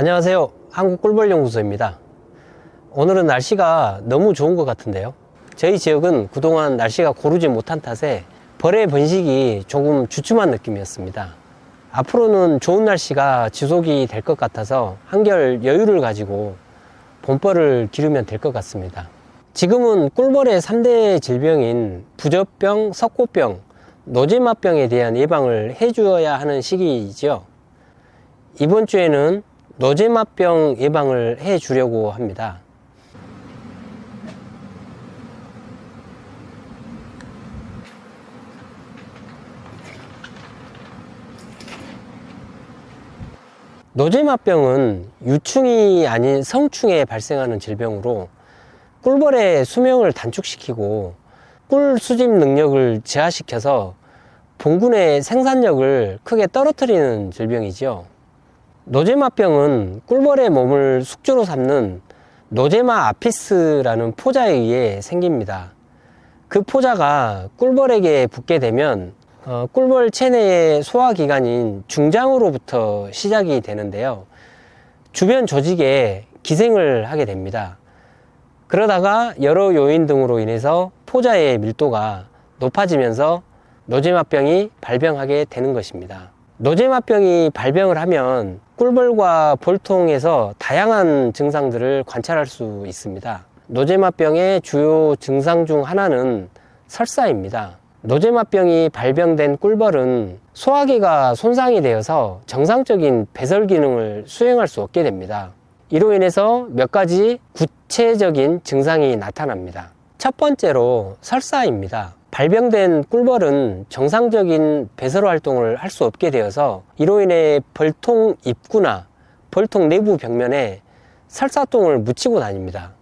안녕하세요. 한국꿀벌연구소입니다. 오늘은 날씨가 너무 좋은 것 같은데요. 저희 지역은 그동안 날씨가 고르지 못한 탓에 벌의 번식이 조금 주춤한 느낌이었습니다. 앞으로는 좋은 날씨가 지속이 될 것 같아서 한결 여유를 가지고 봄벌을 기르면 될 것 같습니다. 지금은 꿀벌의 3대 질병인 부젖병, 석고병, 노제마병에 대한 예방을 해주어야 하는 시기이죠. 이번 주에는 노제마병 예방을 해 주려고 합니다. 노제마병은 유충이 아닌 성충에 발생하는 질병으로 꿀벌의 수명을 단축시키고 꿀 수집 능력을 저하시켜서 봉군의 생산력을 크게 떨어뜨리는 질병이죠. 노제마병은 꿀벌의 몸을 숙주로 삼는 노제마 아피스라는 포자에 의해 생깁니다. 그 포자가 꿀벌에게 붙게 되면 어, 꿀벌 체내의 소화기관인 중장으로부터 시작이 되는데요. 주변 조직에 기생을 하게 됩니다. 그러다가 여러 요인 등으로 인해서 포자의 밀도가 높아지면서 노제마병이 발병하게 되는 것입니다. 노제마병이 발병을 하면 꿀벌과 벌통에서 다양한 증상들을 관찰할 수 있습니다. 노제마병의 주요 증상 중 하나는 설사입니다. 노제마병이 발병된 꿀벌은 소화기가 손상이 되어서 정상적인 배설 기능을 수행할 수 없게 됩니다. 이로 인해서 몇 가지 구체적인 증상이 나타납니다. 첫 번째로 설사입니다. 발병된 꿀벌은 정상적인 배설 활동을 할 수 없게 되어서 이로 인해 벌통 입구나 벌통 내부 벽면에 설사똥을 묻히고 다닙니다.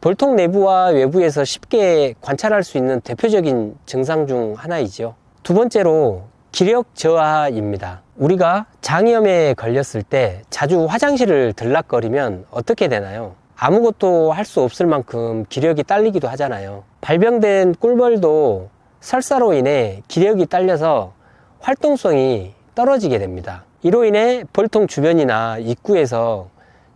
벌통 내부와 외부에서 쉽게 관찰할 수 있는 대표적인 증상 중 하나이죠. 두 번째로 기력 저하입니다. 우리가 장염에 걸렸을 때 자주 화장실을 들락거리면 어떻게 되나요? 아무것도 할 수 없을 만큼 기력이 딸리기도 하잖아요. 발병된 꿀벌도 설사로 인해 기력이 딸려서 활동성이 떨어지게 됩니다. 이로 인해 벌통 주변이나 입구에서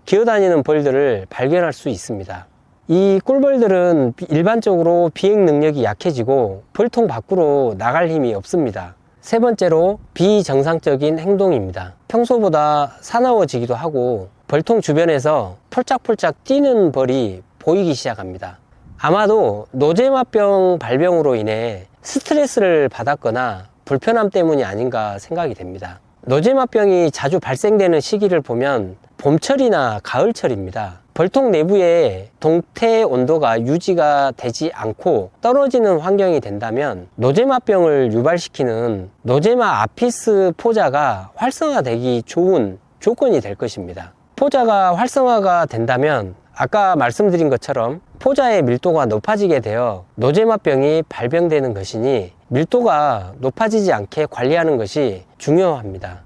기어다니는 벌들을 발견할 수 있습니다. 이 꿀벌들은 일반적으로 비행 능력이 약해지고 벌통 밖으로 나갈 힘이 없습니다. 세 번째로 비정상적인 행동입니다. 평소보다 사나워지기도 하고 벌통 주변에서 폴짝폴짝 뛰는 벌이 보이기 시작합니다. 아마도 노제마병 발병으로 인해 스트레스를 받았거나 불편함 때문이 아닌가 생각이 됩니다. 노제마병이 자주 발생되는 시기를 보면 봄철이나 가을철입니다. 벌통 내부에 동태 온도가 유지가 되지 않고 떨어지는 환경이 된다면 노제마병을 유발시키는 노제마 아피스 포자가 활성화되기 좋은 조건이 될 것입니다. 포자가 활성화가 된다면 아까 말씀드린 것처럼 포자의 밀도가 높아지게 되어 노제마병이 발병되는 것이니 밀도가 높아지지 않게 관리하는 것이 중요합니다.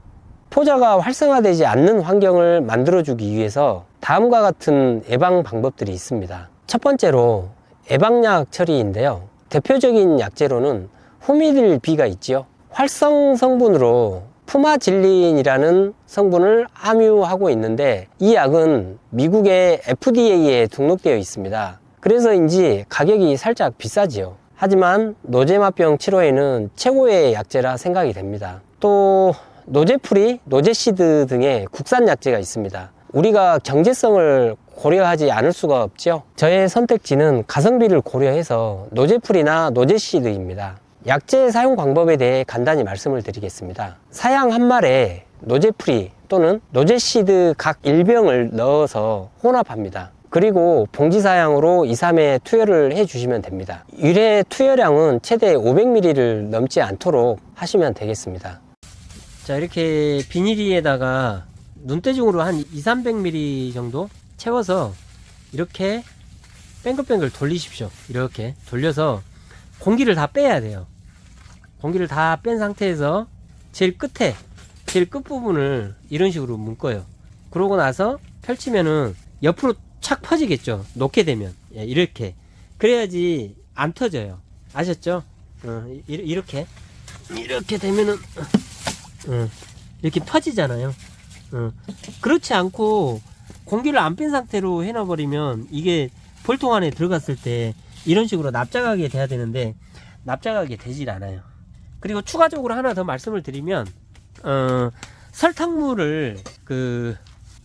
포자가 활성화되지 않는 환경을 만들어주기 위해서 다음과 같은 예방 방법들이 있습니다. 첫 번째로 예방약 처리인데요. 대표적인 약재로는 후미딜 B가 있지요. 활성 성분으로 푸마질린이라는 성분을 함유하고 있는데 이 약은 미국의 FDA에 등록되어 있습니다. 그래서인지 가격이 살짝 비싸지요. 하지만 노제마병 치료에는 최고의 약재라 생각이 됩니다. 또 노제풀이, 노제시드 등의 국산 약재가 있습니다. 우리가 경제성을 고려하지 않을 수가 없죠. 저의 선택지는 가성비를 고려해서 노제풀이나 노제시드입니다. 약재 사용 방법에 대해 간단히 말씀을 드리겠습니다. 사양 한 말에 노제풀이 또는 노제시드 각 1병을 넣어서 혼합합니다. 그리고 봉지 사양으로 2, 3회 투여를 해 주시면 됩니다. 유래 투여량은 최대 500ml를 넘지 않도록 하시면 되겠습니다. 자, 이렇게 비닐에다가 눈대중으로 한 2, 300ml 정도 채워서 이렇게 뱅글뱅글 돌리십시오. 이렇게 돌려서 공기를 다 빼야 돼요. 공기를 다 뺀 상태에서 제일 끝에 제일 끝부분을 이런 식으로 묶어요. 그러고 나서 펼치면은 옆으로 착 퍼지겠죠. 놓게 되면 예, 이렇게 그래야지 안 터져요. 아셨죠? 어, 이- 이렇게 이렇게 되면은 어, 이렇게 퍼지잖아요. 어. 그렇지 않고 공기를 안 뺀 상태로 해놔버리면 이게 볼통 안에 들어갔을 때 이런 식으로 납작하게 돼야 되는데 납작하게 되질 않아요. 그리고 추가적으로 하나 더 말씀을 드리면 어, 설탕물을 그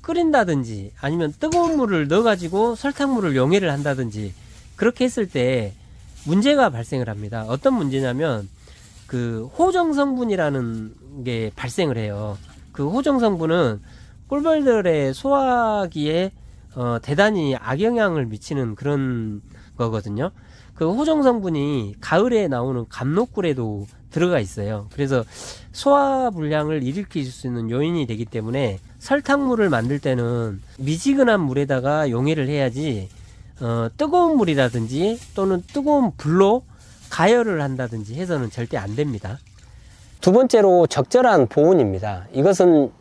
끓인다든지 아니면 뜨거운 물을 넣어가지고 설탕물을 용해를 한다든지 그렇게 했을 때 문제가 발생을 합니다. 어떤 문제냐면 그 호정 성분이라는 게 발생을 해요. 그 호정 성분은 꿀벌들의 소화기에 어, 대단히 악영향을 미치는 그런 거거든요. 그 호정 성분이 가을에 나오는 감로꿀에도 들어가 있어요. 그래서 소화 불량을 일으킬 수 있는 요인이 되기 때문에 설탕물을 만들 때는 미지근한 물에다가 용해를 해야지 어, 뜨거운 물이라든지 또는 뜨거운 불로 가열을 한다든지 해서는 절대 안 됩니다. 두 번째로 적절한 보온입니다. 이것은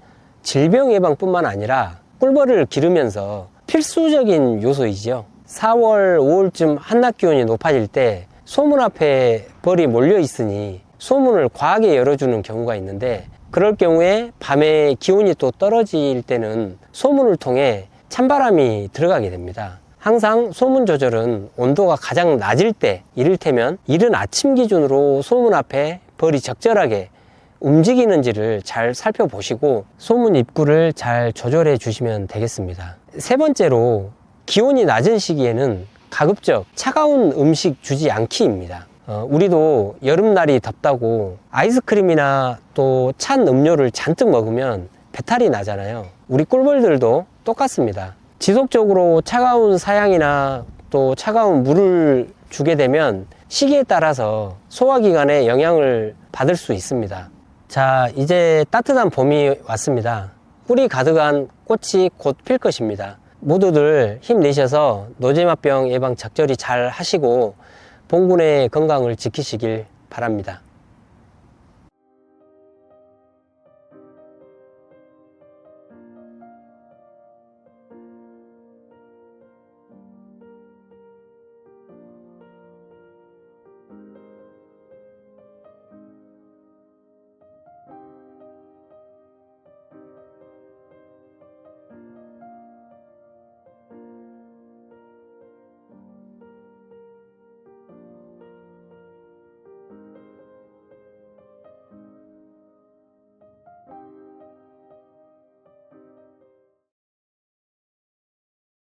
질병 예방뿐만 아니라 꿀벌을 기르면서 필수적인 요소이죠. 4월, 5월쯤 한낮 기온이 높아질 때 소문 앞에 벌이 몰려 있으니 소문을 과하게 열어주는 경우가 있는데 그럴 경우에 밤에 기온이 또 떨어질 때는 소문을 통해 찬바람이 들어가게 됩니다. 항상 소문 조절은 온도가 가장 낮을 때 이를테면 이른 아침 기준으로 소문 앞에 벌이 적절하게 움직이는지를 잘 살펴보시고 소문 입구를 잘 조절해 주시면 되겠습니다. 세 번째로 기온이 낮은 시기에는 가급적 차가운 음식 주지 않기입니다. 어, 우리도 여름날이 덥다고 아이스크림이나 또 찬 음료를 잔뜩 먹으면 배탈이 나잖아요. 우리 꿀벌들도 똑같습니다. 지속적으로 차가운 사양이나 또 차가운 물을 주게 되면 시기에 따라서 소화기관에 영향을 받을 수 있습니다. 자, 이제 따뜻한 봄이 왔습니다. 꿀이 가득한 꽃이 곧 필 것입니다. 모두들 힘내셔서 노제마병 예방 적절히 잘 하시고 봉군의 건강을 지키시길 바랍니다.